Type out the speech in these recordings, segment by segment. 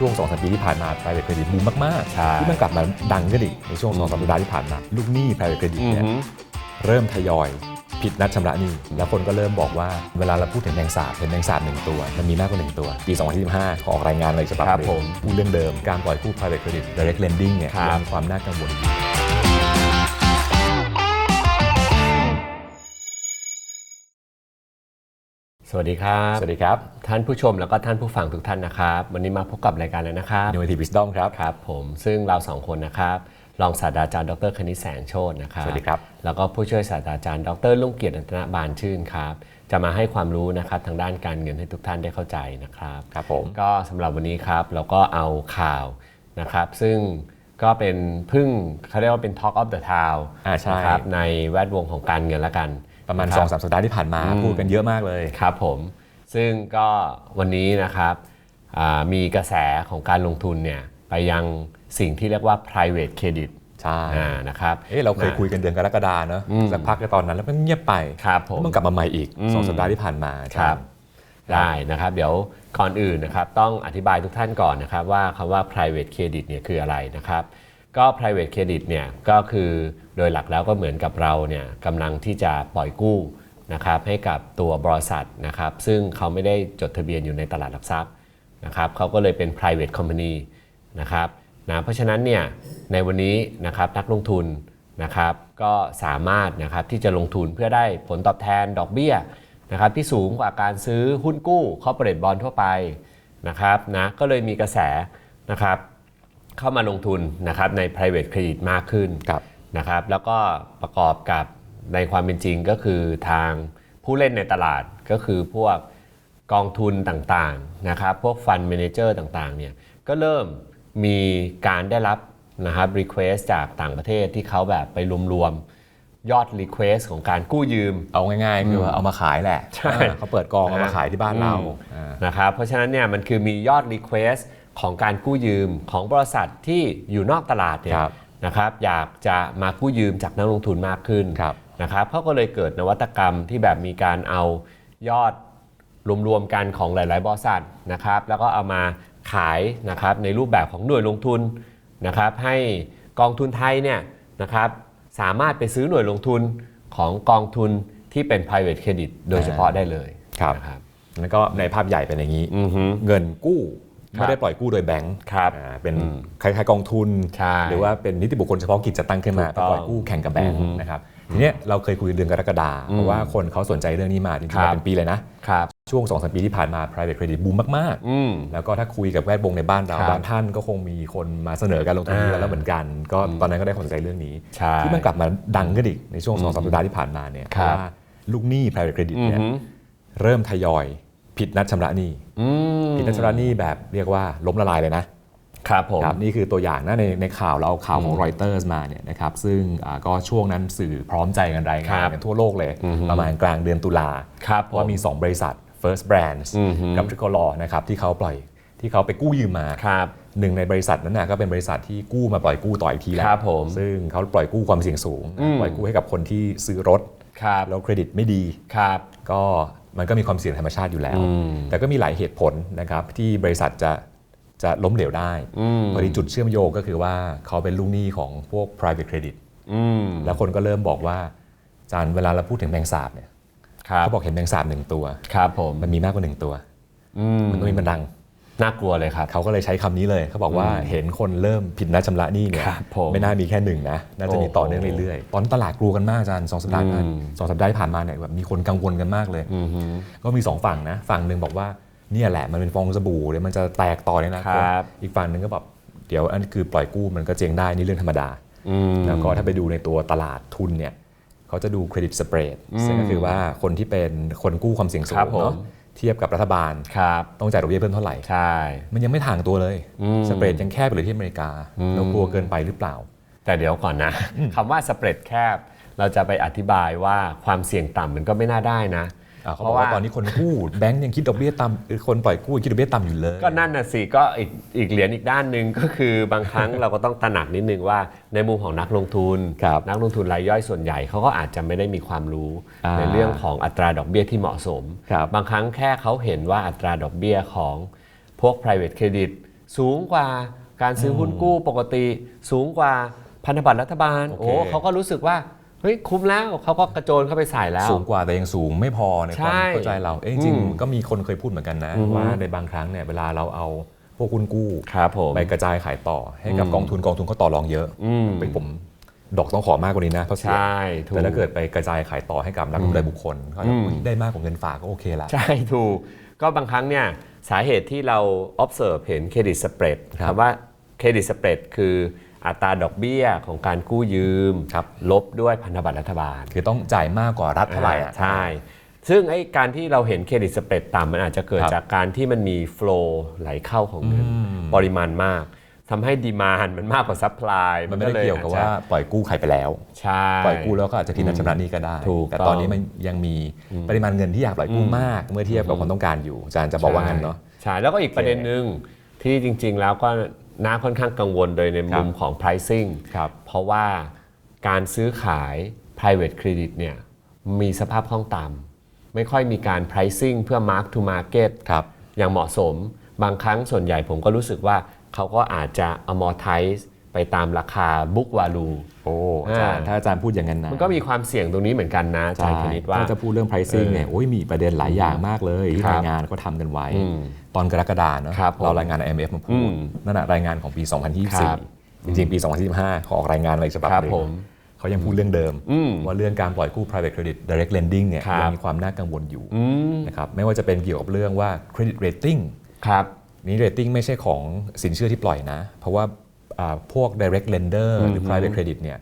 ช่วง2อสปีที่ผ่านมา private credit บูมมากใช่ๆที่มันกลับมาดังขึ้นอีกในช่วง2อสสัปดาห์ที่ผ่านมา ลูกหนี้ private credit อือเนี่ยฮึเริ่มทยอยผิดนัดชำระหนี้ แล้วคนก็เริ่มบอกว่าเวลาเราพูดถึงแมงสาบเห็นแมงสาบหนึ่งตัว มันมีมากกว่าหนึ่งตัว ปี 2025เขาออกรายงานเลยฉบับครับหนึ่งผมพูดเรื่องเดิมการปล่อยกู้ private credit direct lending เนี่ยครับยังมีความน่ากังวล วัสดีครับ สวัสดีครับ ท่านผู้ชมแล้วก็ท่านผู้ฟังทุกท่านนะครับ วันนี้มาพบกับรายการแล้วนะครับ Innovative Wisdom ครับ ครับผมซึ่งเราสองคนนะครับรองศาสตราจารย์ดรคณิตแสงโชตนะครับสวัสดีครับ แล้วก็ผู้ช่วยศาสตราจารย์ดรลุงเกียรติอันตนบานชื่นครับ จะมาให้ความรู้นะครับทางด้านการเงินให้ทุกท่านได้เข้าใจนะครับ ครับผม ก็สำหรับวันนี้ครับเราก็เอาข่าวนะครับ ซึ่งก็เป็นพึ่งเขาเรียกว่าเป็น Talk of the Town อ่าใช่นะครับในแวดวงของการเงินละกัน ประมาณนค2บอสสัปดาห์ที่ผ่านมาพูดกันเยอะมากเลยครับผม ซึ่งก็วันนี้นะครับอ่ามีกระแสของการลงทุนเนี่ยไปยังสิ่งที่เรียกว่า private credit ใช่อ่านะครับเอ๊ะเราเคยคุยกันเดือนกรกฎาเนอะสักพักก็ตอนนั้นแล้วมันเงียบไปครับผมแล้วมันกลับมาใหม่อีกสองสัปดาห์ที่ผ่านมาครับใช่ได้นะครับ เดี๋ยวก่อนอื่นนะครับต้องอธิบายทุกท่านก่อนนะครับว่าคำว่า private credit เนี่ยคืออะไรนะครับ ก็ private credit เนี่ยก็คือโดยหลักแล้วก็เหมือนกับเราเนี่ยกำลังที่จะปล่อยกู้นะครับให้กับตัวบริษัทนะครับซึ่งเขาไม่ได้จดทะเบียนอยู่ในตลาดหลักทรัพย์นะครับเขาก็เลยเป็น private company นะครับนะเพราะฉะนั้นเนี่ยในวันนี้นะครับนักลงทุนนะครับก็สามารถนะครับที่จะลงทุนเพื่อได้ผลตอบแทนดอกเบี้ยนะครับที่สูงกว่าการซื้อหุ้นกู้ corporate bond ทั่วไปนะครับนะก็เลยมีกระแสนะครับ เข้ามาลงทุนนะครับใน private credit มากขึ้นครับนะครับ แล้วก็ประกอบกับในความเป็นจริงก็คือทางผู้เล่นในตลาดก็คือพวกกองทุนต่างๆนะครับพวกฟันเมนเจอร์ต่างๆเนี่ยก็เริ่มมีการได้รับนะครับรีเควสจากต่างประเทศที่เขาแบบไปรวมๆ ยอดรีเควสของการกู้ยืม เอาง่ายๆ คือว่าเอามาขายแหละใช่อ่าเขาเปิดกองเอามาขายที่บ้านเราอ่านะครับเพราะฉะนั้นเนี่ยมันคือมียอด Request ของการกู้ยืมของบริษัทที่อยู่นอกตลาดเนี่ยครับนะครับอยากจะมากู้ยืมจากนักลงทุนมากขึ้นครับนะครับเขาก็เลยเกิดนวัตกรรมที่แบบมีการเอายอดรวมๆกันของหลาย ๆ บริษัทนะครับ แล้วก็เอามาขายนะครับในรูปแบบของหน่วยลงทุนนะครับ ให้กองทุนไทยเนี่ยนะครับสามารถไปซื้อหน่วยลงทุนของกองทุนที่เป็น private credit โดยเฉพาะได้เลยครับนะครับแล้วก็ในภาพใหญ่เป็นอย่างนี้อือฮึเงินกู้ครับ ไม่ได้ปล่อยกู้โดยแบงก์ครับอ่าเป็นอืมคล้ายๆกองทุน ใช่ หรือว่าเป็นนิติบุคคลเฉพาะกิจจะตั้งขึ้นมาถูกต้องปล่อยกู้แข่งกับแบงก์อือฮึนะครับทีเนี้ยเราเคยคุยเดือนกรกฎาเพราะว่าคนเขาสนใจเรื่องนี้มาจริงครัๆบเป็นปีเลยนะครับ ช่วง2อสปีที่ผ่านมา private credit บูมมากอืม ๆ แล้วก็ถ้าคุยกับแวดวงในบ้านเราครับบางท่านก็คงมีคนมาเสนอการลงทุนอ่า แล้วเหมือนกัน ก็ตอนนั้นก็ได้ความสนใจเรื่องนี้ ใช่ ที่มันกลับมาดังขึ้นอีกในช่วงสองสัปดาห์ที่ผ่านมาเนี่ยเพครัราะบว่าลูกหนี้ private credit อือเนี่ยหือเริ่มทยอย ผิดนัดชำระหนี้อืมผิดนัดชำระหนี้แบบเรียกว่าล้มละลายเลยนะครับผมครับนี่คือตัวอย่างนะในในข่าวเราเอาข่าวของ Reuters มาเนี่ยนะครับซึ่งอ่าก็ช่วงนั้นสื่อพร้อมใจกันรายงานครับกันทั่วโลกเลยอือฮึประมาณกลางเดือนตุลาครับผมว่ามี 2 บริษัท First Brands อือฮึกับ Tricolor นะครับที่เขาปล่อยที่เขาไปกู้ยืมมาครับหนึ่งในบริษัทนั้นนะก็เป็นบริษัทที่กู้มาปล่อยกู้ต่ออีกทีแล้ควรับผมซึ่งเขาปล่อยกู้ความเสี่ยงสูงอืมปล่อยกู้ให้กับคนที่ซื้อรถครับแล้วเครดิตไม่ดีครับก็ มันก็มีความเสี่ยงธรรมชาติอยู่แล้วอืมแต่ก็มีหลายเหตุผลนะครับที่บริษัทจะจะล้มเหลวได้อืมพอดีจุดเชื่อมโยงก็คือว่าเขาเป็นลูกหนี้ของพวก private credit อืมแล้วคนก็เริ่มบอกว่าอาจารย์เวลาเราพูดถึงแมงสาบเนี่ยครับเขาบอกเห็นแมงสาบหนึ่งตัวครับผมมันมีมากกว่าหนึ่งตัวอืมมันต้องมีมันดัง น่ากลัวเลยครับ เขาก็เลยใช้คำนี้เลย เขาบอกว่าเห็นคนเริ่มผิดนัดชำระหนี้เนี่ยครับผมไม่น่ามีแค่หนึ่งนะ น่าจะมีต่อเนื่องโอ้โหเรื่อยๆ ตอนนนตลาดกลัวกันมากอาจารย์สองสัปดาห์ผ่านอืม สองสัปดาห์ที่ผ่านมาเนี่ยแบบมีคนกังวลกันมากเลย อือหือก็มีสองฝั่งนะ ฝั่งหนึ่งบอกว่าเนี่ยแหละมันเป็นฟองสบู่เดี๋ยวมันจะแตกต่อในอนาคตครับ อีกฝั่งหนึ่งก็แบบเดี๋ยวอันนคือปล่อยกู้มันก็เจ๊งได้นี่เรื่องธรรมดา อืม แล้วก็ถ้าไปดูในตัวตลาดทุนเนี่ยเขาจะดูเครดิตสเปรดซึ่งก็คือว่าคนที่เป็นคนกู้ความเสี่ยงสูครังบผม เนาะเทียบกับรัฐบาลครับต้องจ่ายดอกเบี้ยเพิ่มเท่าไหร่ ใช่ มันยังไม่ถ่างตัวเลยอืมสเปรดยังแคบไปเลยที่อเมริกาอืมเรากลัวเกินไปหรือเปล่า แต่เดี๋ยวก่อนนะคำว่าสเปรดแคบ เราจะไปอธิบายว่าความเสี่ยงต่ำมันก็ไม่น่าได้นะอ่า เขาบอกว่าตอนนี้คนกู้แบงก์ยังคิดดอกเบี้ยต่ำเออคนปล่อยกู้ยังคิดดอกเบี้ยต่ำอยู่เลย ก็นั่นน่ะสิก็อีกอีกเหรียญอีกด้านหนึ่งก็คือบางครั้งเราก็ต้องตระหนักนิดนึงว่าในมุมของนักลงทุนครับนักลงทุนรายย่อยส่วนใหญ่เขาก็อาจจะไม่ได้มีความรู้อ่าในเรื่องของอัตราดอกเบี้ยที่เหมาะสมครับบางครั้งแค่เขาเห็นว่าอัตราดอกเบี้ยของพวก private credit สูงกว่าการซื้อหุ้นกู้ปกติ สูงกว่าพันธบัตรรัฐบาลโอเคโอ้เขาก็รู้สึกว่า เฮ้ยคุ้มแล้วเขาก็กระโจนเข้าไปใส่แล้ว สูงกว่าแต่ยังสูงไม่พอในความใช่เข้าใจเราเอ้ยจอืริงมๆก็มีคนเคยพูดเหมือนกันนะอือฮึว่าในบางครั้งเนี่ยเวลาเราเอาพวกหุ้นกู้ครับผมไปกระจายขายต่อให้กับอืมกองทุนกองทุนเขาต่อรองเยอะอืมเป็นผมดอกต้องขอมากกว่านี้นะเพราะเสียใช่ถูกแต่ถ้าเกิดไปกระจายขายต่อให้กับนักลงทุนรายบุคคลเขาจะอืมได้มากกว่าเงินฝากก็โอเคละใช่ถูกก็บางครั้งเนี่ยสาเหตุที่เรา observe เห็นเครดิตสเปรดครับคำว่าเครดิตสเปรดคือ อัตราดอกเบี้ยของการกู้ยืมครับลบด้วยพันธบัตรรัฐบาลคือต้องจ่ายมากกว่ารัฐเท่าไหร่อะใช่ ซึ่งไอ้การที่เราเห็นเครดิตสเปรดต่ำมันอาจจะเกิดครับจากการที่มันมีโฟล์ไหลเข้าของเงินอืม ปริมาณมากทำให้ดีมานมันมากกว่าซัพพลายมันไม่ได้เกี่ยวกับว่าปล่อยกู้ใครไปแล้ว ใช่ ปล่อยกู้แล้วก็อาจจะผิดนัดชำระหนี้ก็ได้ ถูกแต่ต้องตอนนี้มันยังมีปริมาณเงินที่อยากปล่อยกู้มาก เมื่อเทียบกับความต้องการอยู่อาจารย์จะบอกว่างั้นเนาะ ใช่แล้วก็อีกประเด็นหนึ่งที่จริงๆแล้วก็ น่าค่อนข้างกังวลโดยในมุมของ pricing ครับเพราะว่าการซื้อขาย private credit เนี่ยมีสภาพคล่องต่ำไม่ค่อยมีการ pricing เพื่อ mark to market ครับอย่างเหมาะสมบางครั้งส่วนใหญ่ผมก็รู้สึกว่าเขาก็อาจจะ amortize ไปตามราคา book value โอ้อาจารย์อ่าถ้าอาจารย์พูดอย่างนั้นนะมันก็มีความเสี่ยงตรงนี้เหมือนกันนะอาจารย์คณิตว่าถ้าจะพูดเรื่อง pricing เนี่ยโอ้ยมีประเด็นหลายอย่างมากเลยที่ครับรายงานก็ทำกันไว้อืมตอนกรกฎาเนาะครับผมเรารายงาน IMF มาพูอืดมนั่นแหะรายงานของปีครับ2024 จริงๆ ปี 2025เขาออกรายงานอะไรฉบับครับหนึ่งผมเขายังพูดเรื่องเดิมอืมว่าเรื่องการปล่อยกู้ private credit direct lending เนี่ยครับยังมีความน่ากังวลอยู่อืมนะครับไม่ว่าจะเป็นเกี่ยวกับเรื่องว่า credit rating ครับนี่ rating ไม่ใช่ของสินเชื่อที่ปล่อยนะ เพราะว่าอ่า พวก direct lender หรือ private credit เนี่ย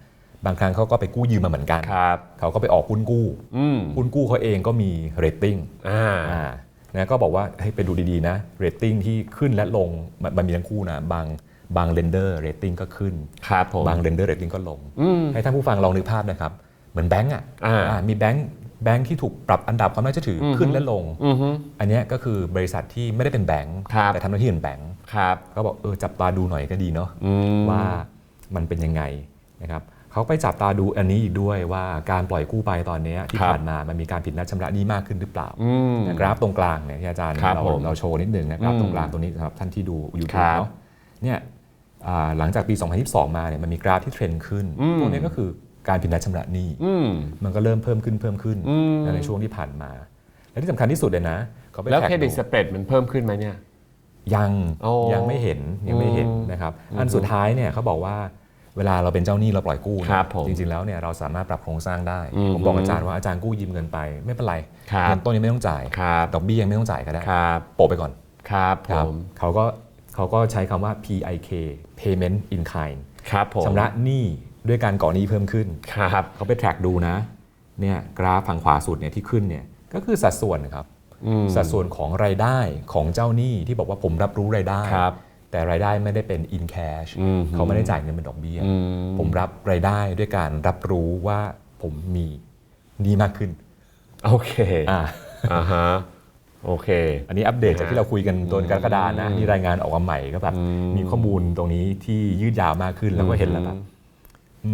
บางครั้งเขาก็ไปกู้ยืมมาเหมือนกัน ครับ เขาก็ไปออกหุ้นกู้อืมหุ้นกู้เขาเองก็มี rating อ่าอ่า นะก็บอกว่าให้ไปดูดีๆนะ rating ที่ขึ้นและลงมันมันมีทั้งคู่นะบางบาง lender rating ก็ขึ้น ครับผม บาง lender rating ก็ลง อืม ให้ท่านผู้ฟังลองนึกภาพนะครับ เหมือนแบงก์อะอ่า อ่ามีแบงก์ แบงก์ที่ถูกปรับอันดับความน่าเชื่อถืออขึ้นและลงอือฮึอันเนี้ยก็คือบริษัทที่ไม่ได้เป็นแบงก์ครับแต่ทำหน้าที่เป็นแบงก์ครับก็บอกเออจับตาดูหน่อยก็ดีเนาะอืมว่ามันเป็นยังไงนะครับเขาไปจับตาดูอันนี้อีกด้วยว่าการปล่อยกู้ไปตอนเนี้ยที่ครับผ่านมามันมีการผิดนัดชำระหนี้มากขึ้นหรือเปล่าอืมนะกราฟตรงกลางเนี่ยที่อาจารย์ครับเราผมเราโชว์นิดนึงนะครับอืมตรงกลางตรงนี้สำหรับท่านที่ดูยูคทูรับบเนาะเนี่ยอ่าหลังจากปี 2022 มาเนี่ยมันมีกราฟที่เทรนด์ขึ้นอืมตัวนี้ก็คือ การผิดนัดชำระหนี้อืมมันก็เริ่มเพิ่มขึ้นเพิ่มขึ้นอืมในช่วงที่ผ่านมา และที่สำคัญที่สุดเลยนะเขาไปแล้วแท็กเครดิตดูสเปรดมันเพิ่มขึ้นไหมเนี่ยยังโอ้ยังไม่เห็นยังไม่เห็นอืมนะครับอันสุดท้ายเนี่ยเขาบอกว่าเวลาเราเป็นเจ้าหนี้เราปล่อยกู้เนี่ยครับผมจริงๆแล้วเนี่ยเราสามารถปรับโครงสร้างได้อืมผมบอกอาจารย์ว่าอาจารย์กู้ยืมเงินไป ไม่เป็นไรครับเงินต้นยังไม่ต้องจ่ายครับดอกเบี้ยยังไม่ต้องจ่ายก็ได้ครับโปะไปก่อนครับผครับมเขาก็เขาก็ใช้คำว่า PIK payment in kind ครับผมชำระหนี้ ด้วยการก่อหนี้เพิ่มขึ้นครับเขาไป track ดูนะเนี่ยกราฟฝั่งขวาสุดเนี่ยที่ขึ้นเนี่ยก็คือสัดส่วนนะครับอืมสัดส่วนของรายได้ของเจ้าหนี้ที่บอกว่าผมรับรู้รายได้ครับแต่รายได้ไม่ได้เป็น in cash อืมเขาไม่ได้จ่ายเงินเป็นดอกเบี้ยอืมผมรับรายได้ด้วยการรับรู้ว่าผมมีหนี้มากขึ้น โอเคอ่าอ่าฮะโอเค อันนี้อัปเดตจากที่เราคุยกันต้นกรกฎานะนี่รายงานออกมาใหม่ก็แบบอืมมีข้อมูลตรงนี้ที่ยืดยาวมากขึ้นแล้วก็เห็นแล้วแบบอื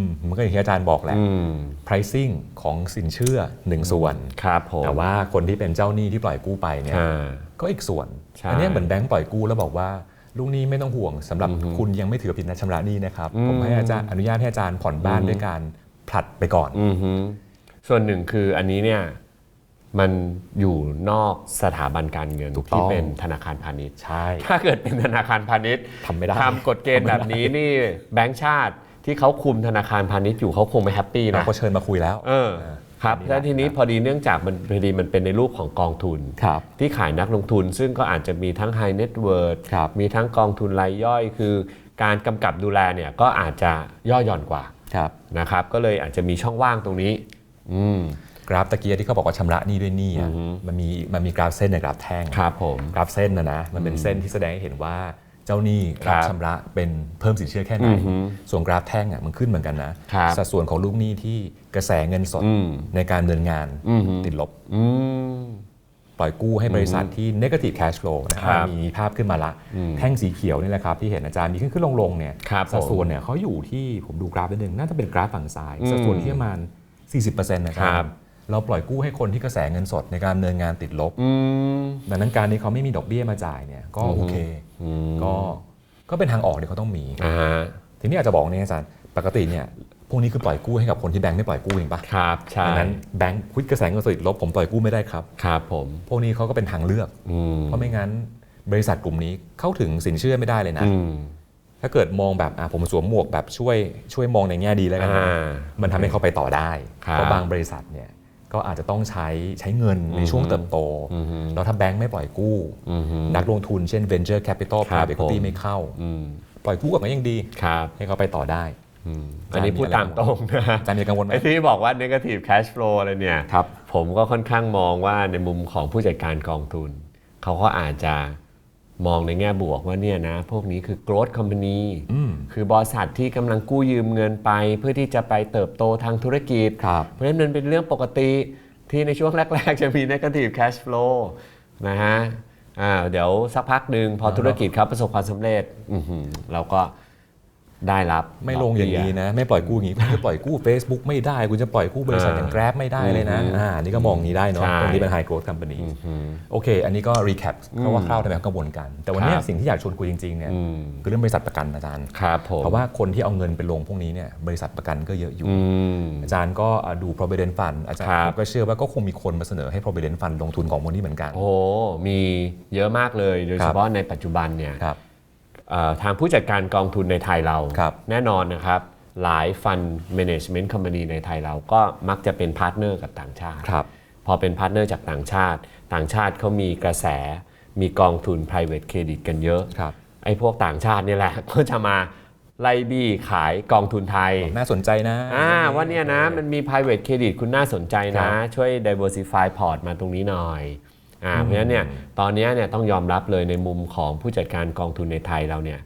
มมันก็อย่างที่อาจารย์บอกแหละอืม pricing ของสินเชื่อหนึ่งส่วนครับผมแต่ว่าคนที่เป็นเจ้าหนี้ที่ปล่อยกู้ไปเนี่ยอ่าก็อีกส่วนใช่อันเนี้ยเหมือนแบงก์ปล่อยกู้แล้วบอกว่าลูกหนี้ไม่ต้องห่วงสำหรับคุณยังไม่ถือผิดนัดชำระหนี้นะครับอืมผมให้อาจารย์อนุญาตให้อาจารย์ผ่อนบ้านด้วยการผลัดไปก่อนอือฮึส่วนหนึ่งคืออันนี้เนี่ยมันอยู่นอกสถาบันการเงินถูกต้องที่เป็นธนาคารพาณิชย์ ใช่ ถ้าเกิดเป็นธนาคารพาณิชย์ทำไม่ได้ทำกฎเกณฑ์แบบนี้นี่แบงก์ชาติ ที่เขาคุมธนาคารพาณิชย์อยู่เขาคงไม่แฮปปี้เรานะก็เชิญมาคุยแล้ว เออครับอันนี้แล้วทีนี้ครับพอดีเนื่องจากมันพอดีมันเป็นในรูปของกองทุน ครับ ที่ขายนักลงทุนซึ่งก็อาจจะมีทั้ง High Net Worth ครับ มีทั้งกองทุนรายย่อย คือการกำกับดูแลเนี่ยก็อาจจะย่อหย่อนกว่าครับ นะครับ ก็เลยอาจจะมีช่องว่างตรงนี้ อืม กราฟตะเกียที่เขาบอกว่าชำระหนี้ด้วยหนี้อะมันมีมันมีกราฟเส้นในกราฟแท่ง ครับผม กราฟเส้นนะนะมันเป็นเส้นที่แสดงให้เห็นว่า เจ้าหนี้ครับรับชำระเป็นเพิ่มสินเชื่อแค่ไหน อือฮึส่วนกราฟแท่งอะมันขึ้นเหมือนกันนะ ครับสัดส่วนของลูกหนี้ที่กระแสเงินสดอืมในการดำเนินงานอือฮึ ติดลบ อืม ปล่อยกู้ให้บริษัทที่ negative cash flow นะคครัรับบมีภาพขึ้นมาละ แท่งสีเขียวนี่แหละครับ ที่เห็นอาจารย์มีขึ้นขึ้นลงลงๆเนี่ยครับสัดผมส่วนเนี่ยเขาอยู่ที่ผมดูกราฟนิดนึง น่าจะเป็นกราฟฝั่งซ้ายอืมสัดส่วนที่ประมาณ 40%นะคครัรับบ เราปล่อยกู้ให้คนที่กระแสเงินสดในการดำเนินงานติดลบอืมดังนั้นการที่เขาไม่มีดอกเบี้ยมาจ่ายเนี่ยก็โอเคอืมก็ก็เป็นทางออกที่เขาต้องมีอ่าฮะทีนี้อาจจะบอกเนี่ยอาจารย์ปกติเนี่ยพวกนี้คือปล่อยกู้ให้กับคนที่แบงค์ไม่ปล่อยกู้จริงปะครับใช่ดังนั้นแบงค์คุดกระแสเงินสดติดลบผมปล่อยกู้ไม่ได้ครับครับผมพวกนี้เขาก็เป็นทางเลือกอืมเพราะไม่งั้นบริษัทกลุ่มนี้เข้าถึงสินเชื่อไม่ได้เลยนะอืมถ้าเกิดมองแบบอะผมสวมหมวกแบบช่วยช่วยมองในแง่ดีแล้วกันนะอ่ามันทำให้เขาไปต่อได้ครับเพราะบางบริษัทเนี่ย ก็อาจจะต้องใช้ใช้เงินในช่วงเติบโตอืมฮึแล้วถ้าแบงค์ไม่ปล่อยกู้อืมฮึนักลงทุนเช่น venture capital ครับ private equity ผมไม่เข้าอืมปล่อยกู้กับมันยังดีครับให้เขาไปต่อได้อืมอันนี้พูดตามตรงนะอาจารย์มีกังวลไหมไอ้ที่บอกว่า negative cash flow อะไรเนี่ยครับผมก็ค่อนข้างมองว่าในมุมของผู้จัดการกองทุน เขาก็อาจจะ มองในแง่บวกว่าเนี่ยนะ พวกนี้คือ growth company อืมคือบริษัทที่กำลังกู้ยืมเงินไป เพื่อที่จะไปเติบโตทางธุรกิจครับเพราะฉะนั้นมันเป็นเรื่องปกติที่ในช่วงแรก ๆ จะมี negative cash flow นะฮะอ่าเดี๋ยวสักพักหนึ่งพอธุรกิจเขาประสบความสำเร็จอื้อหือเราก็ ได้รับไม่ลงอย่างนี้นะ ไม่ปล่อยกู้อย่างนี้คุณจะปล่อยกู้ Facebook ไม่ได้ คุณจะปล่อยกู้บริษัทอย่าง Grab ไม่ได้เลยนะอ่านี่ก็มองอย่างนี้ได้เนาะใช่ตรงนี้เป็น high growth company โอเค อันนี้ก็ recap คร่าวๆทำไมเขากังวลกันแต่วันเนี้ยครับสิ่งที่อยากชวนคุยจริงๆเนี่ยคือเรื่องบริษัทประกันอาจารย์ครับผมเพราะว่าคนที่เอาเงินไปลงพวกนี้เนี่ยบริษัทประกันก็เยอะอยู่อืมอาจารย์ก็อ่าดู provident fund อาจารย์ครับผมก็เชื่อว่าก็คงมีคนมาเสนอให้ provident fund ลงทุนของพวกนี้เหมือนกัน โอ้โหมีเยอะมากเลยโดยครัเฉบพาะในปัจจุบันเนี่ยครับเอ่อ ทางผู้จัดการกองทุนในไทยเราครับแน่นอนนะครับหลายฟัน management company ในไทยเราก็มักจะเป็นพาร์ทเนอร์กับต่างชาติครับพอเป็นพาร์ทเนอร์จากต่างชาติ ต่างชาติเขามีกระแส มีกองทุน private credit กันเยอะครับไอ้พวกต่างชาติเนี่ยแหละก็จะมาไล่บี้ขายกองทุนไทย น่าสนใจนะอ่าว่าเนี่ยนะมันมี private credit คุณน่าสนใจครันะบช่วย diversify port มาตรงนี้หน่อย อ่าเพราะฉะนั้นเนี่ยตอนเนี้ยเนี่ยต้องยอมรับเลยในมุมของผู้จัดการกองทุนในไทยเราเนี่ย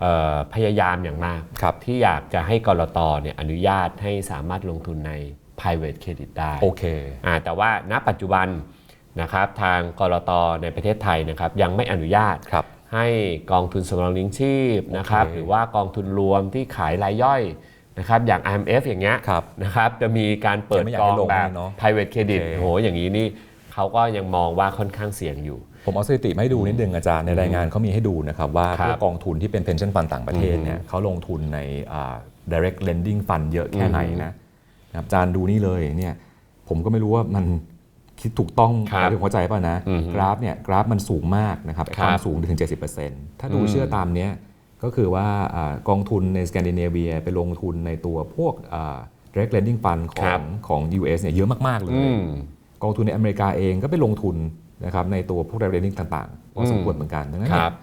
เอ่อพยายามอย่างมากครับที่อยากจะให้กรตเนี่ยอนุญาตให้สามารถลงทุนใน private credit ได้โอเคอ่าแต่ว่าณปัจจุบันนะครับทางกรตในประเทศไทยนะครับยังไม่อนุญาตครับให้กองทุนสำรองเลี้ยงชีพนะครับโอเคหรือว่ากองทุนรวมที่ขายรายย่อยนะครับอย่าง IMF อย่างเงี้ยครับนะครับจะมีการเปิดยังไม่อยากกอให้งลงแบบเนอะ private credit โอเคโหอย่างนี้นี่ เขาก็ยังมองว่าค่อนข้างเสี่ยงอยู่ ผมเอาสถิติมาให้ดูนิดนึงอาจารย์ในรายงานเขามีให้ดูนะครับว่าครับพวกกองทุนที่เป็น pension fund ต่างประเทศเนี่ยเขาลงทุนในอ่า direct lending fund เยอะแค่ไหนนะนะครับอาจารย์ดูนี่เลยเนี่ยผมก็ไม่รู้ว่ามันคิดถูกต้องครับถึงหัวใจป่ะนะอือฮึกราฟเนี่ยกราฟมันสูงมากนะครับครับความสูงถึง 70%ถ้าดูเชื่อตามเนี้ยก็คือว่าอากองทุนในสแกนดิเนเวียไปลงทุนในตัวพวกอ่า direct lending fund ขคอรังบของ US เนี่ยเยอะมาก ๆ เลยอืม กองทุนในอเมริกาเองก็ไปลงทุนนะครับในตัวพวก direct lending ต่างๆพอสมควรเหมือนกันดังนั้นคเนี่รัยบ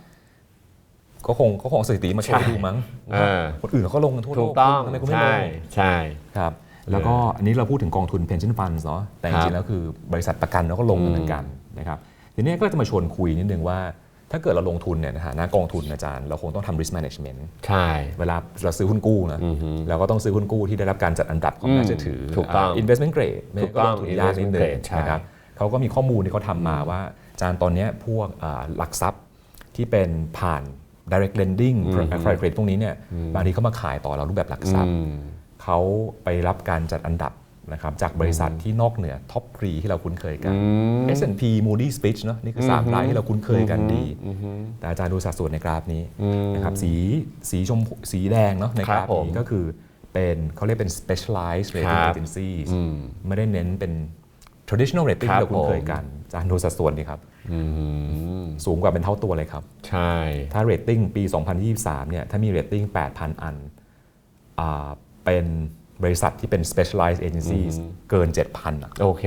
ก็คงก็คงเอาสถิติมาโชว์ให้ดูมั้งเออคนอื่นเขาก็ลงกันทั่วโลถูกกต้องทำไมคุณไม่ลใช่งใช่ครับแล้วก็อันนี้เราพูดถึงกองทุน pension funds เนาะแต่จครัริงบๆแล้วคือบริษัทประกันเราก็ลงกันเหมือนกันนะครับทีนี้ก็จะมาชวนคุยนิดนึงว่า ถ้าเกิดเราลงทุนเนี่ยนะฮะหน้ากองทุนอาจารย์ เราคงต้องทำ risk management ใช่ เวลาเราซื้อหุ้นกู้นะเราก็ต้องซื้อหุ้นกู้ที่ได้รับการจัดอันดับของน่าเชื่อถือถูกต้องา investment grade ไม่ถูกต้องลงทุนยากนิดนึ investment ง grade ใช่นะครับเขาก็มีข้อมูลที่เขาทำมาว่าอาจารย์ตอนเนี้ยพวกอ่าหลักทรัพย์ที่เป็นผ่าน direct lending private credit พวกนี้เนี่ยบางทีเขามาขายต่อเรารูปแบบหลักทรัพย์อืมเขาไปรับการจัดอันดับ นะครับจากบริษัทที่นอกเหนือท็อปทรีที่เราคุ้นเคยกัน S&P Moody's Fitch เนอะนี่คือสามรายที่เราคุ้นเคยกันดี แต่อาจารย์ดูสัดส่วนในกราฟนี้นะครับสีสีชมพูสีแดงเนาะในกราฟครับผมนี้ก็คือเป็นเขาเรียกเป็น specialized ค rating รับ agencies ไม่ได้เน้นเป็น traditional rating ครับที่เราคุ้นเคยผมกันอาจารย์ดูสัดส่วนนี่ครับสูงกว่าเป็นเท่าตัวเลยครับ ใช่ ถ้า rating ปี 2023เนี่ยถ้ามี rating 8,000 อันอ่าเป็น บริษัทที่เป็น specialized agencies เกิน 7,000อะโอเค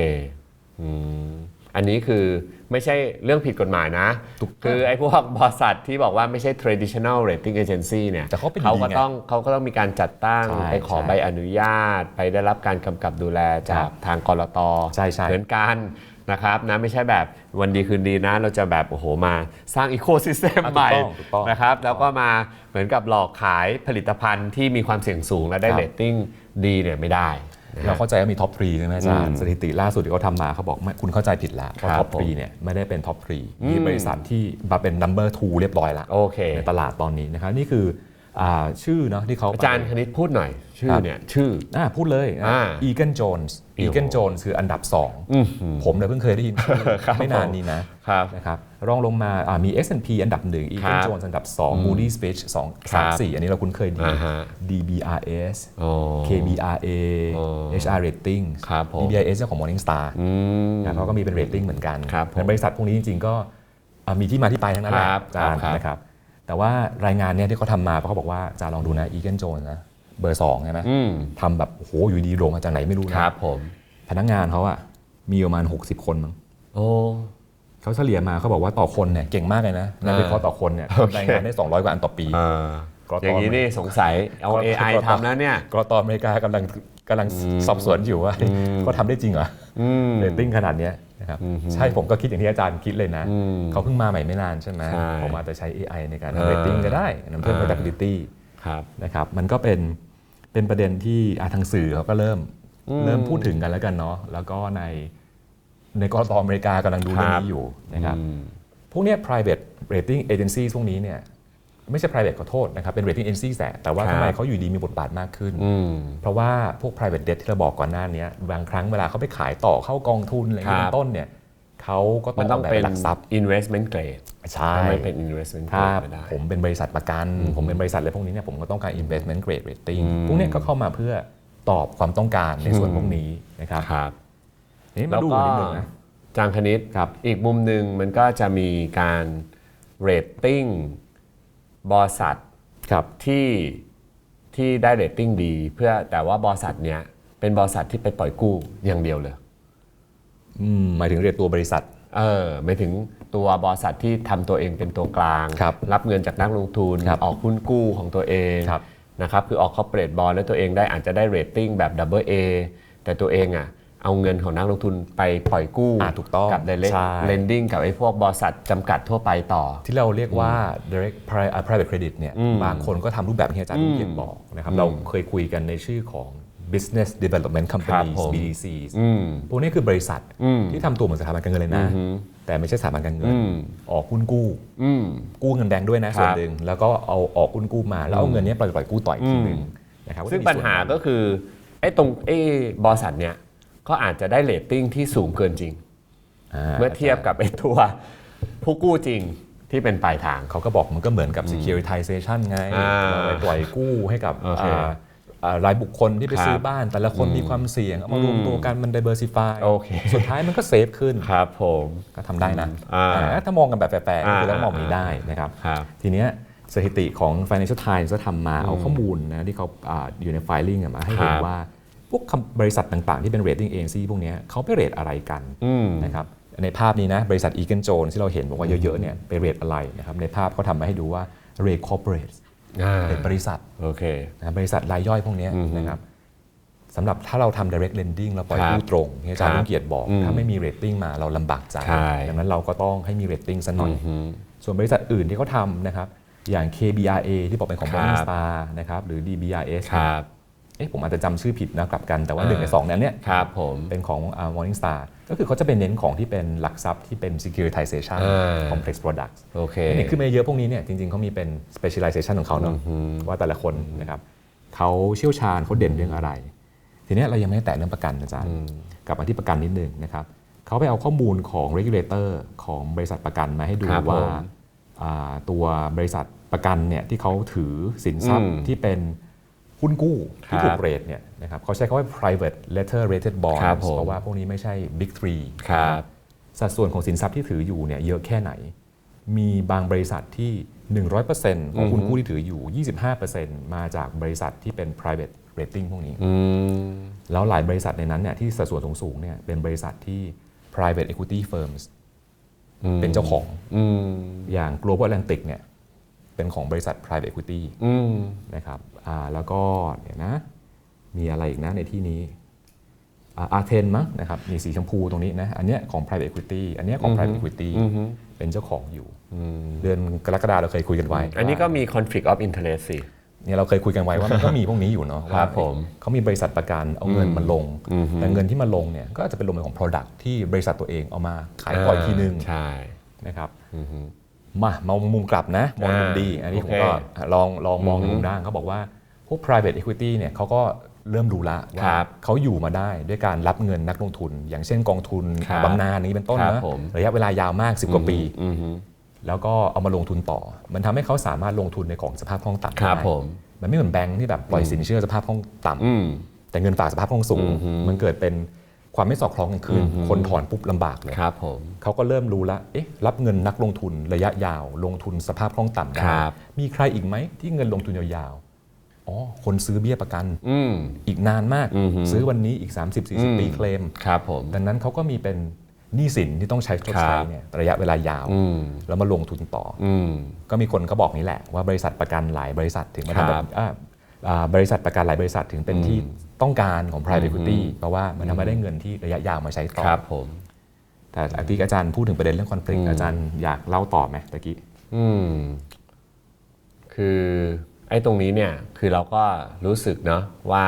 อืมอันนี้คือไม่ใช่เรื่องผิดกฎหมายนะถูกต้องคือไอ้พวกบริษัทที่บอกว่าไม่ใช่ traditional rating agency เนี่ยแต่เขาเป็นเขาดีก็ไง ต้องเขาก็ต้องมีการจัดตั้ง ใช่ไปขอใช่ใบอนุญาต ไปได้รับการกำกับดูแลจาครักบทางกรตใช่ใช่ เหมือนกันนะครับนะไม่ใช่แบบวันดีคืนดีนะ เราจะแบบโอ้โหมาสร้างอีโค y ิสเต็มอะถูกใหม่ต้องถูกต้อง นะครับแล้วก็มาเหมือนกับหลอกขายผลิตภัณฑ์ที่มีความเสี่ยงสูงและได้ครับเรตติ้ง ดีเนี่ยไม่ได้นะฮะเราเข้าใจว่ามีท็อปทรีใช่ไหมอาจารย์สถิติล่าสุดที่เขาทำมาเขาบอกไม่คุณเข้าใจผิดแล้วเพราะครับท็อปทรีผมเนี่ยไม่ได้เป็นท็อปทรีมีบริษัทที่มาเป็น number two เรียบร้อยละโอเค ในตลาดตอนนี้นะครับนี่คืออ่า ชื่อเนาะที่เขาอาจารย์คณิตพูดหน่อย ชื่ครัอบเนี่ยชื่ออ่าพูดเลยอ่าอีเกนโจนส์อีเกนโจนส์คืออันดับ 2 ผมเนี่ยเพิ่งเคยได้ยินชื่อครับไม่นานนี้นะครับนะครับรองลงมาอ่ามี S&P อันดับ1 e ีครัเกนบโจนส์อันดับ 2 Moody's Fitch 2ครับ3 4 อันนี้เราคุ้นเคยดีอ่าฮะ DBRS โอ้ KBRA โอ้ HR Rating ครับผม DBRS เจ้าของ Morningstar อืมนะเขาก็มีเป็นเรตติ้งเหมือนกันครับผมงั้นบริษัทพวกนี้จริง ๆ ก็อะมีที่มาที่ไปทั้งนั้นแหละครับอาจารย์ครับนะครับ แต่ว่ารายงานเนี่ยที่เขาทำมาเขาบอกว่าอาจารย์ลองดูนะอีเกนโจนนะเบอร์2ใช่ไหมอืมทำแบบโอ้โหอยู่ดีโด่งมาจากไหนไม่รู้คนะรับผม พนักงานเขาอะมีประมาณ 60 คนมั้งโอ้ เขาเฉลี่ยมาเขาบอกว่าต่อคนเนี่ยเก่งมากเลยนะนักวิเคราะห์ต่อคนเนี่ยโอเค รายงานได้ 200 กว่าอันต่อปีอ่าก็ตอนอย่างนี้นี่สงสัยเอาก็ AI ก็ตอนทำแล้วเนี่ย กรตอเมริกากำลังกำลังสอบสวนอยู่ว่าเขาทำได้จริงเหรออืม เรตติ้งขนาดเนี้ย นะครับใช่ผมก็คิดอย่างที่อาจารย์คิดเลยนะอืมเขาเพิ่งมาใหม่ไม่นานใช่ไหมใช่ผมอาจจะใช้ AI ในการเออทำเรตติ้งก็ได้นำเพิ่มเออ productivity ครับนะครับมันก็เป็นเป็นประเด็นที่อะทางสื่อเขาก็เริ่มเริ่มพูดถึงกันแล้วกันเนาะแล้วก็ในในกรตอเมริกากำลังดูเรื่องครับนี้อยู่นะครับอืมพวกเนี้ย private rating agency พวกนี้เนี่ย ไม่ใช่ private ขอโทษนะครับ เป็น rating agency แต่แต่ว่าครับ ทำไมเขาอยู่ดีมีบทบาทมากขึ้น อืม เพราะว่าพวก private debt ที่เราบอกก่อนหน้านี้บางครั้งเวลาเขาไปขายต่อเข้ากองทุนอะไรอย่างเงี้ยครับ เป็นต้นเนี่ยเขาก็ต้มัอนงต้องกแบบเป็นหลักทรัพย์ investment grade ใช่ไม่เป็น investment ถ้า grade ไม่ได้ ผมเป็นบริษัทประกัน ผมเป็นบริษัทอะไรพวกนี้เนี่ยผมก็ต้องการ investment grade rating พวกเนี้ยก็เข้ามาเพื่อตอบความต้องการในส่วนพวกนี้นะครับครับ นี่มาแล้วดูก็นิดนึงนะ จางคณิตครับ อีกมุมหนึ่งมันก็จะมีการเรตติ้ง บริษัทครับที่ที่ได้เรตติ้งดี เพื่อแต่ว่าบริษัทเนี้ยเป็นบริษัทที่ไปปล่อยกู้อย่างเดียวเลย อืมหมายถึงเรียกตัวบริษัท เออไม่ถึงตัวบริษัทที่ทำตัวเองเป็นตัวกลางครับรับเงินจากนักลงทุนครับออกหุ้นกู้ของตัวเองครับนะครับคือออกคอร์เปรสบอลแล้วตัวเองได้อาจจะได้เรตติ้งแบบ Double A แต่ตัวเองอะ เอาเงินของนักลงทุนไปปล่อยกู้อ่าถูกต้องกับ direct ใช่ lending กับไอ้พวกบริษัทจำกัดทั่วไปต่อ ที่เราเรียกว่า direct pri- อ่า private credit เนี่ยบางคนก็ทำรูปแบบที่อาจารย์ลุงเกียรติบอกนะครับเราเคยคุยกันในชื่อของ business development ครับ companies ผม BDCs อืมพวกนี้คือบริษัทอืมที่ทำตัวเหมือนสถาบันการเงินเลยนะ แต่ไม่ใช่สถาบันการเงินอืมออกหุ้นกู้อืมกู้เงินแดงด้วยนะครับส่วนหนึ่งแล้วก็เอาออกหุ้นกู้มา แล้วเอาเงินเนี้ยปล่อยปล่อยกู้ต่ออีกทีหนึ่งนะครับซึ่งก็จะมีปัญหาก็คือไอ้ตรงไอ้บริษัทเนี้ย ก็อาจจะได้เรตติ้งที่สูงเกินจริงาเมื่อเทียบกับไอ้ตัวผู้กู้จริงที่เป็นปลายทางเขาก็บอกมันก็เหมือนกับ securitization ไงอ่าเราไปปล่อยกู้ให้กับโอเคอ่าอ่ารายบุคคลที่ไปครับซื้อบ้าน แต่ละคนมีความเสี่ยง เอามารวมตัวกันมัน diversify โอเคสุดท้ายมันก็เซฟขึ้นครับผมก็ทำได้นะอ่าอ่าถ้ามองกันแบบแฟร์ๆอ่าคือแล้วมองอย่างนี้ได้นะครับครับ ทีเนี้ยสถิติของ Financial Times ก็ทำมาเอาข้อมูลนะที่เขาอ่าอยู่ในไฟลิ่งอะมาให้เห็นครับว่า พวกคำบริษัทต่างๆ ที่เป็น rating agency พวกเนี้ยเขาไปเรทอะไรกันอืมนะครับในภาพนี้นะบริษัท Egan Jones ที่เราเห็นบอกว่าเยอะๆเนี่ยไปเรทอะไรนะครับในภาพเขาทำมาให้ดูว่า rate corporate อ่าเป็นบริษัทโอเคนะครับบริษัทรายย่อยพวกเนี้ยอือฮึนะครับสำหรับถ้าเราทำ direct lending เราปล่อยครับกู้ตรงที่อาจารย์ครับลุงเกียรติบอกอืมถ้าไม่มี rating มาเราลำบากใจใช่ดังนั้นเราก็ต้องให้มี rating ซะหน่อยอือฮึส่วนบริษัทอื่นที่เขาทำนะครับอย่าง KBRA ที่บอกเป็นของครับ Morningstar นะครับหรือ DBRS ครับ เอ๊ะผมอาจจะจำชื่อผิดนะกลับกันแต่ว่าอ่าหนึ่งในสองนั้นเนี่ยครับผมเป็นของอ่า Morningstar ก็คือเขาจะเป็นเน้นของที่เป็นหลักทรัพย์ที่เป็น securitization อ่า complex products โอเคนี่คือมาเยอะพวกนี้เนี่ยจริงๆเขามีเป็น specialization ของเขาเนาะว่าแต่ละคนนะครับเขาเชี่ยวชาญเขาเด่นเรื่องอะไร ทีเนี้ยเรายังไม่ได้แตะเรื่องประกันอาจารย์กลับมาที่ประกันนิดนึงนะครับเขาไปเอาข้อมูลของ regulator ของบริษัทประกันมาให้ดูครับว่าผมอ่าตัวบริษัทประกันเนี่ยที่เขาถือสินทรัพย์อืมที่เป็น หุ้นกู้ที่ครับถูกเรทเนี่ยนะครับเขาใช้คำว่า private letter rated ครับ bonds ผมเพราะว่าพวกนี้ไม่ใช่ big three ครับสัดส่วนของสินทรัพย์ที่ถืออยู่เนี่ยเยอะแค่ไหน มีบางบริษัทที่ 100%ของคุณกู้ที่ถืออยู่ 25%มาจากบริษัทที่เป็น private rating พวกนี้อืมแล้วหลายบริษัทในนั้นเนี่ยที่สัดส่วนสูงๆเนี่ยเป็นบริษัทที่ private equity firms เป็นเจ้าของอืมอย่าง global atlantic เนี่ยเป็นของบริษัท private equity อืมนะครับอ่า แล้วก็เดี๋ยวนะมีอะไรอีกนะในที่นี้อาร์เทนมั้งนะครับมีสีชมพูตรงนี้นะอันเนี้ยของ private equity อันเนี้ยของ private equity เป็นเจ้าของอยู่ เดือนกรกฎาเราเคยคุยกันไว้ อันนี้ก็ว่ามี conflict of interest สิเนี่ยเราเคยคุยกันไว้ว่ามันก็มีพวกนี้อยู่เนาะครัว่าบผมเขามีบริษัทประกันเอาเงินมาลง แต่เงินที่มาลงเนี่ยก็อาจจะเป็นลงเป็นของ product ที่บริษัทตัวเองเอามาขายต่ออีกทีนึงใช่นะครับ มามามุมกลับนะมองมุมดี อันนี้ผมก็ลองลองมองในมุมด้านเขาบอกว่า พวก private equity เนี่ยเขาก็เริ่มรู้ละคว่ารับเขาอยู่มาได้ด้วยการรับเงินนักลงทุน อย่างเช่นกองทุนครับบำนาญนี้เป็นต้นครับนะผมระยะเวลายาวมาก 10 กว่าปีอือฮึแล้วก็เอามาลงทุนต่อ มันทำให้เขาสามารถลงทุนในของสภาพคล่องต่ำครับได้ผมมันไม่เหมือนแบงค์ที่แบบปล่อยสินเชื่อสภาพคล่องต่ำอืมแต่เงินฝากสภาพคล่องสูงอือฮึมันเกิดเป็น ความไม่สอดคล้องกันขึ้นอือฮึคนถอนปุ๊บลำบากเลยครับผมเขาก็เริ่มรู้ละเอ๊ะรับเงินนักลงทุนระยะยาว ลงทุนสภาพคล่องต่ำได้ครับ มีใครอีกไหมที่เงินลงทุนยาวๆอ๋อคนซื้อเบี้ยประกัน อืม อีกนานมาก อือฮึซื้อวันนี้อีกอืม30-40 ปีเคลม ครับผม ดังนั้นเขาก็มีเป็นหนี้สินที่ต้องใช้ชดใช้ครับ เนี่ยระยะเวลายาว อืม แล้วมาลงทุนต่ออืม ก็มีคนเขาบอกนี่แหละว่าบริษัทประกันหลายบริษัทถึงมาครัทำบแบบอ่าอ่า บริษัทประกันหลายบริษัทถึงเป็นที่ต้องการของ private equity เพราะว่ามันทำให้ได้เงินที่ระยะยาวมาใช้ต่อครับผมแต่อาทิตย์อาจารย์พูดถึงประเด็นเรื่องคอน FLICT อาจารย์อยากเล่าต่อไหมตะกี้อืมคือไอ้ตรงนี้เนี่ยคือเราก็รู้สึกเนาะว่า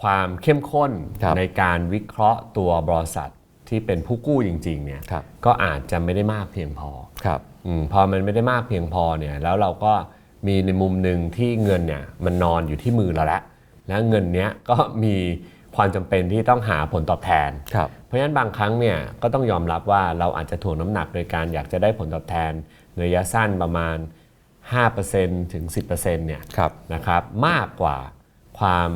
ความเข้มข้นครับในการวิเคราะห์ตัวบริษัทที่เป็นผู้กู้จริงๆเนี่ยครับก็อาจจะไม่ได้มากเพียงพอครับอืมพอมันไม่ได้มากเพียงพอเนี่ยแล้วเราก็ มีในมุมหนึ่งที่เงินเนี่ยมันนอนอยู่ที่มือเราแล้วแล้วเงินเนี้ยก็มีความจำเป็นที่ต้องหาผลตอบแทนครับเพราะฉะนั้นบางครั้งเนี่ยก็ต้องยอมรับว่าเราอาจจะถ่วงน้ำหนักโดยการอยากจะได้ผลตอบแทนในระยะสั้นประมาณ 5%ถึง 10%เนี่ยครับนะครับมากกว่าความ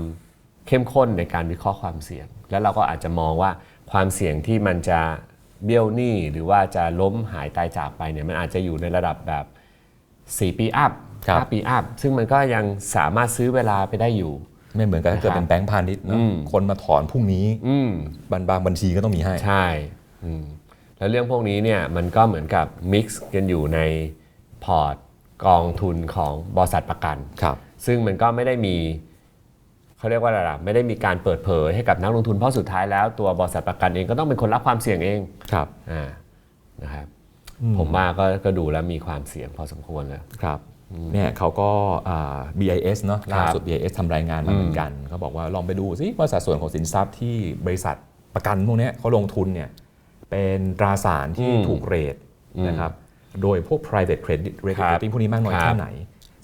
เข้มข้นในการวิเคราะห์ความเสี่ยง แล้วเราก็อาจจะมองว่าความเสี่ยงที่มันจะเบี้ยวหนี้หรือว่าจะล้มหายตายจากไปเนี่ยมันอาจจะอยู่ในระดับแบบ 4 ปีอัพครับ 5ปีอัพซึ่งมันก็ยังสามารถซื้อเวลาไปได้อยู่ ไม่เหมือนกับถ้าเกิดนะครับเป็นแบงก์พาณิชย์เนอะอืมคนมาถอนพรุ่งนี้อืมบางบางบัญชีก็ต้องมีให้ใช่อืมแล้วเรื่องพวกนี้เนี่ยมันก็เหมือนกับมิกซ์กันอยู่ในพอร์ตกองทุนของบริษัทประกันครับซึ่งมันก็ไม่ได้มีเขาเรียกว่าอะไรล่ะไม่ได้มีการเปิดเผยให้กับนักลงทุนเพราะสุดท้ายแล้วตัวบริษัทประกันเองก็ต้องเป็นคนรับความเสี่ยงเองครับอ่านะครับผมว่าก็ก็ดูแล้วมีความเสี่ยงพอสมควรแล้วครับ เนี่ยเขาก็อ่า BIS เนาะครับล่าสุด BIS ทำรายงานมาเหมือนกันเขาบอกว่าลองไปดูซิว่าสัดส่วนของสินทรัพย์ที่บริษัทประกันพวกเนี้ยเขาลงทุนเนี่ยเป็นตราสารที่อืมถูกเรทนะครับโดยพวก private credit ครับ rating พวกนี้มากน้อยครับแค่ไหน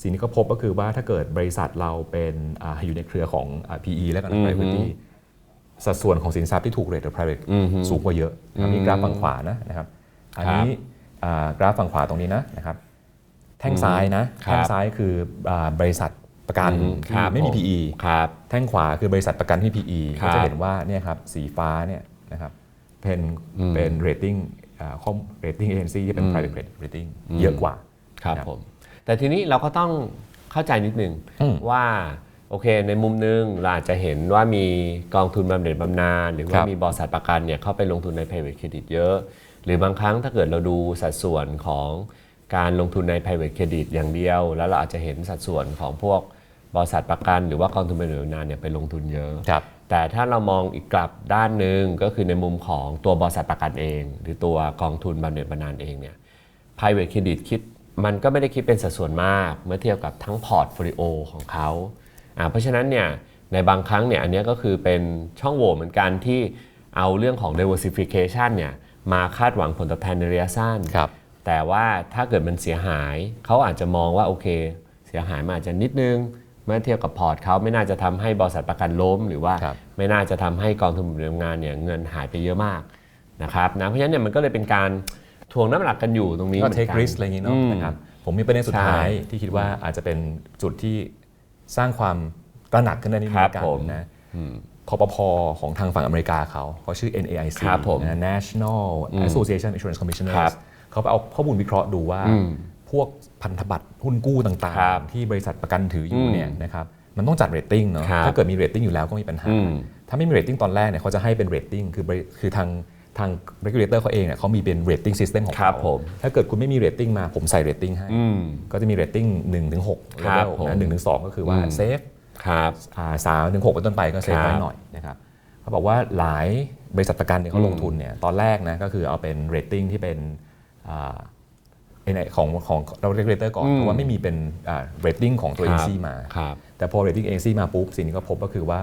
สิ่งที่เขาพบก็คือว่าถ้าเกิดบริษัทเราเป็นอ่าอยู่ในเครือของอ่า PE และกันนะ private equity สัดส่วนของสินทรัพย์ที่ถูกเรทโดย private อือฮึสูงกว่าเยอะนะครับนี่กราฟฝั่งขวานะนะครับ อันนี้อ่ากราฟฝั่งขวาตรงนี้นะนะครับ แท่งซ้ายนะ ครับ แท่งซ้ายคืออ่าบริษัทประกันอืมที่ครับไม่มีผม PE ครับ แท่งขวาคือบริษัทประกันที่ PE ครัก็บจะเห็นว่าเนี่ยครับสีฟ้าเนี่ยนะครับเป็นอืม เป็น rating อ่าข้อ rating agency ที่เป็น private credit rating เยอะกว่าครับครับผมแต่ทีนี้เราก็ต้องเข้าใจนิดนึงอืมว่าโอเค ในมุมนึงเราอาจจะเห็นว่ามีกองทุนบำเหน็จบำนาญหรือว่าครับมีบริษัทประกันเนี่ยเข้าไปลงทุนใน private credit เยอะ หรือบางครั้งถ้าเกิดเราดูสัดส่วนของ การลงทุนใน private credit อย่างเดียว แล้วเราอาจจะเห็นสัดส่วนของพวกบริษัทประกัน หรือว่ากองทุนบำเหน็จบำนาญเนี่ยไปลงทุนเยอะ ครับแต่ถ้าเรามองอีกกลับด้านหนึ่งก็คือในมุมของตัวบริษัทประกันเอง หรือตัวกองทุนบำเหน็จบำนาญเองเนี่ย private credit คิดมันก็ไม่ได้คิดเป็นสัดส่วนมาก เมื่อเทียบกับทั้งพอร์ตโฟลิโอของเขาอ่าเพราะฉะนั้นเนี่ยในบางครั้งเนี่ยอันเนี้ยก็คือเป็นช่องโหว่เหมือนกันที่เอาเรื่องของ diversification เนี่ยมาคาดหวังผลตอบแทนในระยะสั้นครับ แต่ว่าถ้าเกิดมันเสียหาย เขาอาจจะมองว่าโอเค เสียหายมาอาจจะนิดนึง เมื่อเทียบกับพอร์ตเขาไม่น่าจะทำให้บริษัทประกันล้ม หรือว่าครับไม่น่าจะทำให้กองทุนบำเหน็จบำนาญเนี่ยเงินหายไปเยอะมากนะครับนะเพราะฉะนั้นเนี่ยมันก็เลยเป็นการถ่วงน้ำหนักกันอยู่ตรงนี้ก็หมือน take กัน risk อะไรอย่างนี้เนาะอืมนะครับผมมีประเด็นสุดท้ายใช่ที่คิดว่าอาจจะเป็นจุดที่สร้างความตระหนักขึ้นได้นิดนึครังบกันผมนะคอปพของทางฝั่งอเมริกาเขาเขาชื่อ NAIC ครับผมนะ National Association Insurance ครั Commissioners บ เขาไปเอาข้อมูลวิเคราะห์ดูว่าอืมพวกพันธบัตรหุ้นกู้ต่างครับๆที่บริษัทประกันถืออยู่อืมเนี่ยนะครับมันต้องจัดเรตติ้งเนาะครับถ้าเกิดมีเรตติ้งอยู่แล้วก็มีปัญหาอืมถ้าไม่มีเรตติ้งตอนแรกเนี่ยเขาจะให้เป็นเรตติ้งคือบริคือทางทาง regulator เขาเองเนี่ยเขามีเป็น rating system ของครัเขาบผมถ้าเกิดคุณไม่มีเรตติ้งมาผมใส่เรตติ้งให้อืมก็จะมีเรตติ้ง1นถึงหกครับเลผมนะหนึ่งถึงสองก็คือว่าอืมเซฟครับสามถึงหกเป็นต้นไปก็เซฟครับไว้หน่อยนะครับเขาบอกว่าหลายบริษัทประกันเนี่ยเขาลงทุนเนี่ยตอนแรกนะก็คือเอาเป็นเรตติ้งที่เป็นอ่าไอ้ไหน ของของเราเร g เลเตอร์ก่อนอืมเพราะว่าไม่มีเป็นเรตติ้งของตัวเอคเจรับซี่มาครับแต่พอเรตติ้งเอเจซี่มาปุ๊บ สิ่งที่เขาพบก็คือว่า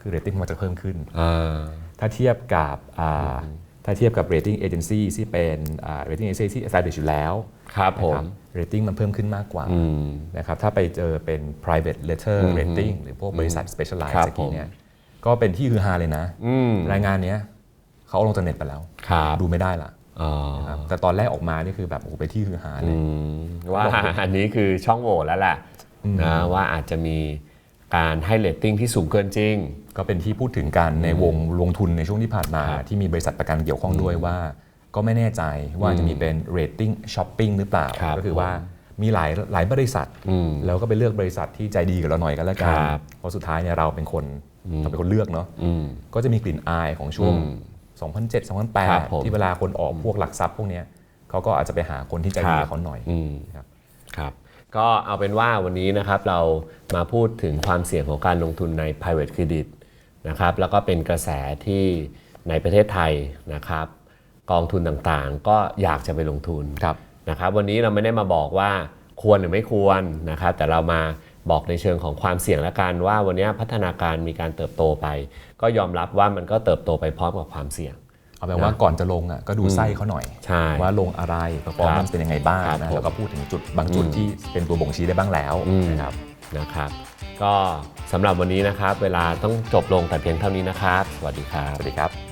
คือเรตติ้งมันจะเพิ่มขึ้นอ่าถ้าเทียบกับอ่าถ้าเทียบกับ rating agency ที่เป็นอ่า rating agency ที่ established อยู่แล้วครับผมนะ rating มันเพิ่มขึ้นมากกว่าอืมนะครับถ้าไปเจอเป็น private letter อืม rating หรือพวกบริษัท specialize ครับสักทีเนี่ยก็เป็นที่ฮือฮาเลยนะอืมรายงานเนี้ยเขาเอาลงจากเน็ตไปแล้วครับดูไม่ได้ละ อ๋อครับแต่ตอนแรกออกมานี่คือแบบโอ้โหไปนที่ฮือฮาเลอืยมว่าอันนี้คือช่องโหว่แล้วแหละนะว่าอาจจะมีการให้เรตติ้งที่สูงเกินจริง ก็เป็นที่พูดถึงกันในวงลงทุนในช่วงที่ผ่านมา ครับที่มีบริษัทประกันเกี่ยวข้องด้วยว่า ก็ไม่แน่ใจว่าจะมีเป็น rating shopping หรือเปล่า ครับก็คือว่ามีหลายหลายบริษัท อืมแล้วก็ไปเลือกบริษัทที่ใจดีกับเราหน่อยกันแล้วกันครับ เพราะสุดท้ายเนี่ยเราเป็นคนเราเป็นคนเลือกเนาะอืม ก็จะมีกลิ่นอายของช่วงอืม 2007 ครับผม2008 ที่เวลาคนออกพวกหลักทรัพย์พวกเนี้ยเขาก็อาจจะไปหาคนที่ใจดีครับกับเขาหน่อยอืม ครับ ครับ ก็เอาเป็นว่าวันนี้นะครับเรามาพูดถึงความเสี่ยงของการลงทุนใน private credit นะครับแล้วก็เป็นกระแสที่ในประเทศไทยนะครับ กองทุนต่างๆ ก็อยากจะไปลงทุนครับ นะครับ วันนี้เราไม่ได้มาบอกว่าควรหรือไม่ควรนะครับ แต่เรามา บอกในเชิงของความเสี่ยงและกันว่าวันนี้พัฒนาการมีการเติบโตไป ก็ยอมรับว่ามันก็เติบโตไปพร้อมกับความเสี่ยงเอาเป็นว่าก่อนจะลงอะก็ดูไส้เขาหน่อยใช่ว่าลงอะไร performance เป็นยังไงบ้างครับนะผมแล้วก็พูดถึงจุดบางจุดที่เป็นตัวบ่งชี้ได้บ้างแล้วอืมนะครับนะครับ ก็สำหรับวันนี้นะครับ เวลาต้องจบลงแต่เพียงเท่านี้นะครับ สวัสดีครับ สวัสดีครับ